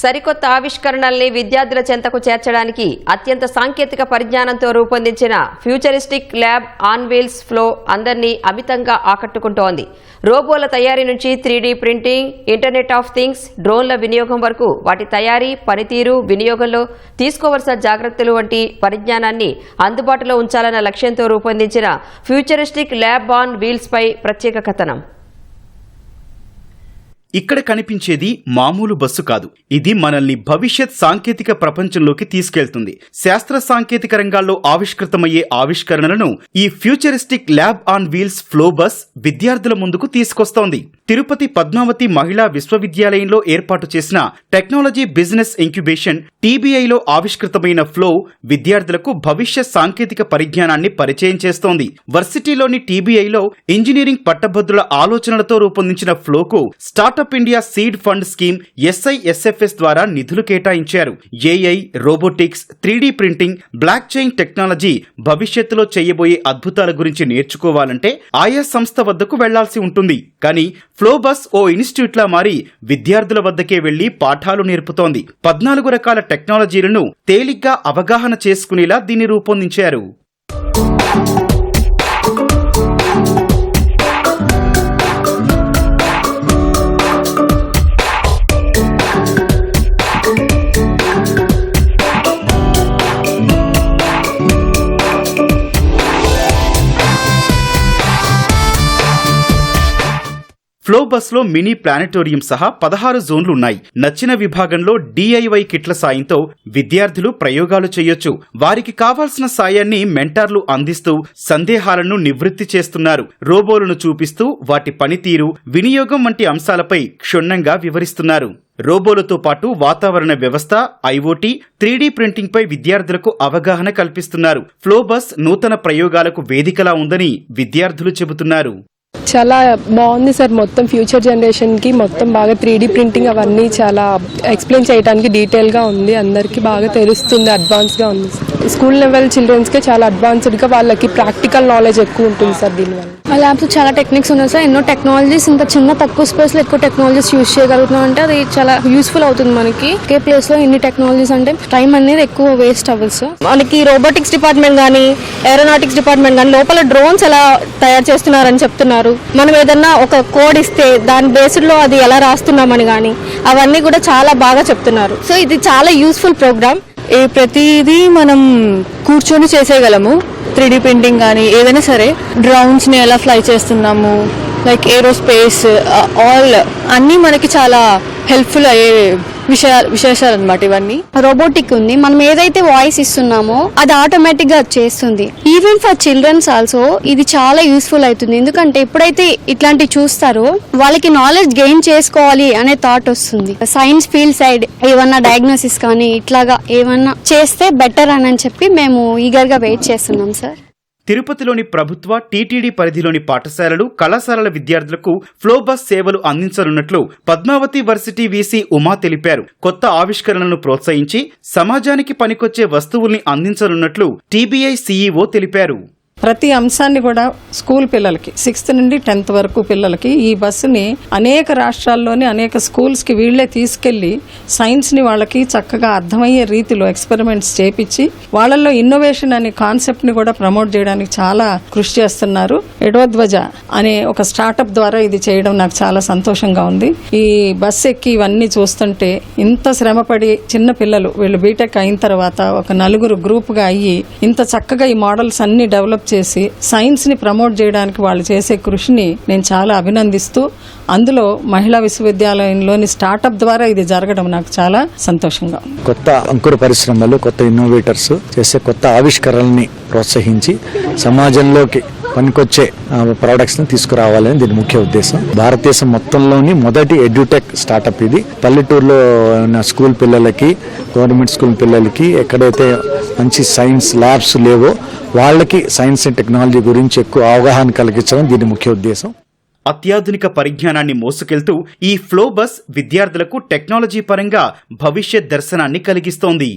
సరికొత్త ఆవిష్కరణల్ని విద్యార్థుల చెంతకు చేర్చడానికి అత్యంత సాంకేతిక పరిజ్ఞానంతో రూపొందించిన futuristic lab on wheels Flow అందరినీ అమితంగా ఆకట్టుకుంటోంది. రోబోల తయారీ నుంచి three D printing internet of things డ్రోన్ల వినియోగం వరకు వాటి తయారీ పనితీరు వినియోగంలో తీసుకోవలసిన జాగ్రత్తలు వంటి పరిజ్ఞానాన్ని అందుబాటులో ఉంచాలన్న లక్ష్యంతో రూపొందించిన ఫ్యూచరిస్టిక్ ల్యాబ్ ఆన్ వీల్స్పై ప్రత్యేక కథనం. ఇక్కడ కనిపించేది మామూలు బస్సు కాదు. ఇది మనల్ని భవిష్యత్ సాంకేతిక ప్రపంచంలోకి తీసుకెళ్తుంది. శాస్త్ర సాంకేతిక రంగాల్లో ఆవిష్కృతమయ్యే ఆవిష్కరణలను ఈ futuristic lab on wheels Flow bus విద్యార్థుల ముందుకు తీసుకొస్తోంది. తిరుపతి పద్మావతి మహిళా విశ్వవిద్యాలయంలో ఏర్పాటు చేసిన టెక్నాలజీ బిజినెస్ ఇంక్యుబేషన్ టీబీఐలో ఆవిష్కృతమైన ఫ్లో విద్యార్థులకు భవిష్యత్ సాంకేతిక పరిజ్ఞానాన్ని పరిచయం చేస్తోంది. వర్సిటీలోని టీబీఐలో ఇంజనీరింగ్ పట్టభద్రుల ఆలోచనలతో రూపొందించిన ఫ్లోకు start startup India seed fund scheme SI SFS ద్వారా నిధులు కేటాయించారు. AI robotics three printing blockchain technology భవిష్యత్తులో చేయబోయే అద్భుతాల గురించి నేర్చుకోవాలంటే ఆయా సంస్థ వద్దకు వెళ్ళాల్సి ఉంటుంది. కానీ ఫ్లోబస్ ఓ ఇన్స్టిట్యూట్లా మారి విద్యార్థుల వద్దకే వెళ్ళి పాఠాలు నేర్పుతోంది. పద్నాలుగు రకాల టెక్నాలజీలను తేలిగ్గా అవగాహన చేసుకునేలా దీన్ని రూపొందించారు. ఫ్లో బస్లో మినీ ప్లానెటోరియం సహా పదహారు జోన్లు ఉన్నాయి నచ్చిన విభాగంలో డిఐవై కిట్ల సాయంతో విద్యార్థులు ప్రయోగాలు చేయొచ్చు. వారికి కావాల్సిన సాయాన్ని మెంటార్లు అందిస్తూ సందేహాలను నివృత్తి చేస్తున్నారు. రోబోలను చూపిస్తూ వాటి పనితీరు వినియోగం వంటి అంశాలపై క్షుణ్ణంగా వివరిస్తున్నారు. రోబోలతో పాటు వాతావరణ వ్యవస్థ ఐఓటీ త్రీడీ ప్రింటింగ్ పై విద్యార్థులకు అవగాహన కల్పిస్తున్నారు. ఫ్లోబస్ నూతన ప్రయోగాలకు వేదికలా ఉందని విద్యార్థులు చెబుతున్నారు. చాలా బాగుంది సార్ మొత్తం ఫ్యూచర్ జనరేషన్కి. మొత్తం బాగా త్రీ ప్రింటింగ్ అవన్నీ చాలా ఎక్స్ప్లెయిన్ చేయడానికి డీటెయిల్గా ఉంది. అందరికీ బాగా తెలుస్తుంది అడ్వాన్స్గా ఉంది. స్కూల్ లెవెల్ చిల్డ్రన్స్కే చాలా అడ్వాన్స్డ్గా వాళ్ళకి ప్రాక్టికల్ నాలెడ్జ్ ఎక్కువ ఉంటుంది సార్ దీనివల్ల. మా ల్యాబ్స్ చాలా టెక్నిక్స్ ఉన్నాయి సార్. ఎన్నో టెక్నాలజీస్ ఇంత చిన్న తక్కువ స్పేస్లో ఎక్కువ టెక్నాలజీస్ యూజ్ చేయగలుగుతున్నాం అంటే అది చాలా యూస్ఫుల్ అవుతుంది మనకి. ఒకే ప్లేస్లో ఇన్ని టెక్నాలజీస్ అంటే టైం అనేది ఎక్కువ వేస్ట్ అవ్వదు సార్. మనకి రోబోటిక్స్ డిపార్ట్మెంట్ కానీ ఏరోనాటిక్స్ డిపార్ట్మెంట్ కానీ లోపల డ్రోన్స్ ఎలా తయారు చేస్తున్నారని చెప్తున్నారు. మనం ఏదన్నా ఒక కోడ్ ఇస్తే దాని బేస్డ్లో అది ఎలా రాస్తున్నామని కానీ అవన్నీ కూడా చాలా బాగా చెప్తున్నారు. సో ఇది చాలా యూస్ఫుల్ ప్రోగ్రామ్ ఏ ప్రతిదీ మనం కూర్చొని చేసేయగలము. త్రీ ప్రింటింగ్ కానీ ఏదైనా సరే డ్రౌన్స్ని ఎలా ఫ్లై చేస్తున్నాము లైక్ ఏరోస్పేస్ ఆల్ అన్నీ మనకి చాలా హెల్ప్ఫుల్ అయ్యే విషయాలు విశేషాలు అనమాట ఇవన్నీ. రోబోటిక్ ఉంది. మనం ఏదైతే వాయిస్ ఇస్తున్నామో అది ఆటోమేటిక్గా చేస్తుంది. ఈవెన్ ఫర్ చిల్డ్రన్స్ ఆల్సో ఇది చాలా యూస్ఫుల్ అవుతుంది. ఎందుకంటే ఎప్పుడైతే ఇట్లాంటివి చూస్తారో వాళ్ళకి నాలెడ్జ్ గెయిన్ చేసుకోవాలి అనే థాట్ వస్తుంది. సైన్స్ ఫీల్డ్ సైడ్ ఏమన్నా డయాగ్నోసిస్ కానీ ఇట్లాగా ఏమన్నా చేస్తే బెటర్ అని చెప్పి మేము ఈగర్గా వెయిట్ చేస్తున్నాం సార్ తిరుపతిలోని ప్రభుత్వ టీటీడీ పరిధిలోని పాఠశాలలు కళాశాలల విద్యార్థులకు ఫ్లోబస్ సేవలు అందించనున్నట్లు పద్మావతి వర్సిటీ వీసీ ఉమా తెలిపారు. కొత్త ఆవిష్కరణలను ప్రోత్సహించి సమాజానికి పనికొచ్చే వస్తువుల్ని అందించనున్నట్లు టీబీఐ సీఈఓ తెలిపారు. ప్రతి అంశాన్ని కూడా స్కూల్ పిల్లలకి సిక్స్త్ నుండి టెన్త్ వరకు పిల్లలకి ఈ బస్సుని అనేక రాష్ట్రాల్లోని అనేక స్కూల్స్కి వీళ్ళే తీసుకెళ్ళి సైన్స్ని వాళ్ళకి చక్కగా అర్థమయ్యే రీతిలో ఎక్స్పెరిమెంట్స్ చేపించి వాళ్ళల్లో ఇన్నోవేషన్ అనే కాన్సెప్ట్ని కూడా ప్రమోట్ చేయడానికి చాలా కృషి చేస్తున్నారు. ఎడోధ్వజ అనే ఒక స్టార్టప్ ద్వారా ఇది చేయడం నాకు చాలా సంతోషంగా ఉంది. ఈ బస్ ఎక్కి ఇవన్నీ చూస్తుంటే ఇంత శ్రమపడి చిన్న పిల్లలు వీళ్ళు బీటెక్ అయిన తర్వాత ఒక నలుగురు గ్రూప్గా అయ్యి ఇంత చక్కగా ఈ మోడల్స్ అన్ని డెవలప్ చేసి సైన్స్ని ప్రమోట్ చేయడానికి వాళ్ళు చేసే కృషిని నేను చాలా అభినందిస్తూ అందులో మహిళా విశ్వవిద్యాలయంలోని స్టార్టప్ ద్వారా ఇది జరగడం నాకు చాలా సంతోషంగా కొత్త అంకుర పరిశ్రమలు కొత్త ఇన్నోవేటర్స్ చేసే కొత్త ఆవిష్కరణల్ని ప్రోత్సహించి సమాజంలోకి పనికొచ్చే ప్రోడక్ట్స్ని తీసుకురావాలని దీని ముఖ్య ఉద్దేశం. భారతదేశం మొత్తంలోని మొదటి ఎడ్యుటెక్ స్టార్టప్ ఇది. పల్లెటూరులో ఉన్న స్కూల్ పిల్లలకి గవర్నమెంట్ స్కూల్ పిల్లలకి ఎక్కడైతే మంచి సైన్స్ ల్యాబ్స్ లేవో వాళ్ళకి సైన్స్ అండ్ టెక్నాలజీ గురించి ఎక్కువ అవగాహన కలిగించడం దీని ముఖ్య ఉద్దేశం. అత్యాధునిక పరిజ్ఞానాన్ని మోసుకెళ్తూ ఈ ఫ్లో బస్ విద్యార్థులకు టెక్నాలజీ పరంగా భవిష్యత్ దర్శనాన్ని కలిగిస్తోంది.